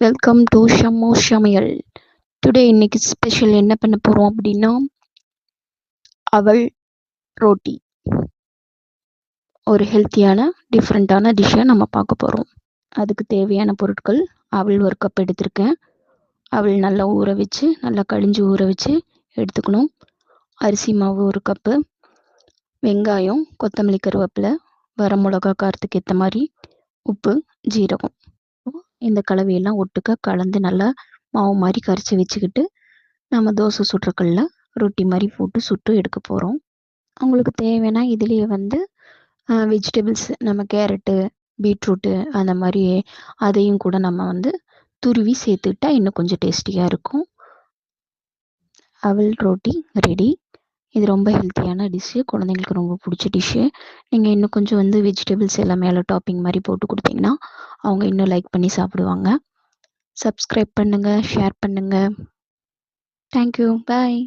Welcome to Shammu சமையல் today இன்னைக்கு special என்ன பண்ண போகிறோம் அப்படின்னா அவள் ரோட்டி. ஒரு ஹெல்த்தியான டிஃப்ரெண்ட்டான டிஷ்ஷை நம்ம பார்க்க போகிறோம் அதுக்கு தேவையான பொருட்கள் அவள் ஒரு கப் எடுத்திருக்கேன். அவள் நல்லா ஊற வச்சு நல்லா கழிஞ்சு ஊற வச்சு எடுத்துக்கணும். அரிசி மாவு ஒரு கப்பு வெங்காயம் கொத்தமல்லி கருவேப்பிலை வரமிளகா காரத்துக்கு ஏற்ற மாதிரி உப்பு ஜீரகம். இந்த கலவையெல்லாம் ஒட்டுக்க கலந்து நல்லா மாவு மாதிரி கரைச்சி வச்சுக்கிட்டு நம்ம தோசை சுட்டுறக்கல்ல ரொட்டி மாதிரி போட்டு சுட்டு எடுக்க போகிறோம் அவங்களுக்கு தேவைன்னா இதுலேயே வந்து வெஜிடபிள்ஸ் நம்ம கேரட்டு பீட்ரூட்டு அந்த மாதிரி அதையும் கூட நம்ம வந்து துருவி சேர்த்துக்கிட்டா இன்னும் கொஞ்சம் டேஸ்டியாக இருக்கும். அவல் ரோட்டி ரெடி. இது ரொம்ப ஹெல்த்தியான டிஷ்ஷு குழந்தைங்களுக்கு ரொம்ப பிடிச்ச டிஷ்ஷு நீங்கள் இன்னும் கொஞ்சம் வந்து வெஜிடபிள்ஸ் எல்லாம் மேலே டாப்பிங் மாதிரி போட்டு கொடுத்தீங்கன்னா அவங்க இன்னும் லைக் பண்ணி சாப்பிடுவாங்க. சப்ஸ்கிரைப் பண்ணுங்கள் ஷேர் பண்ணுங்கள் தேங்க்யூ பாய்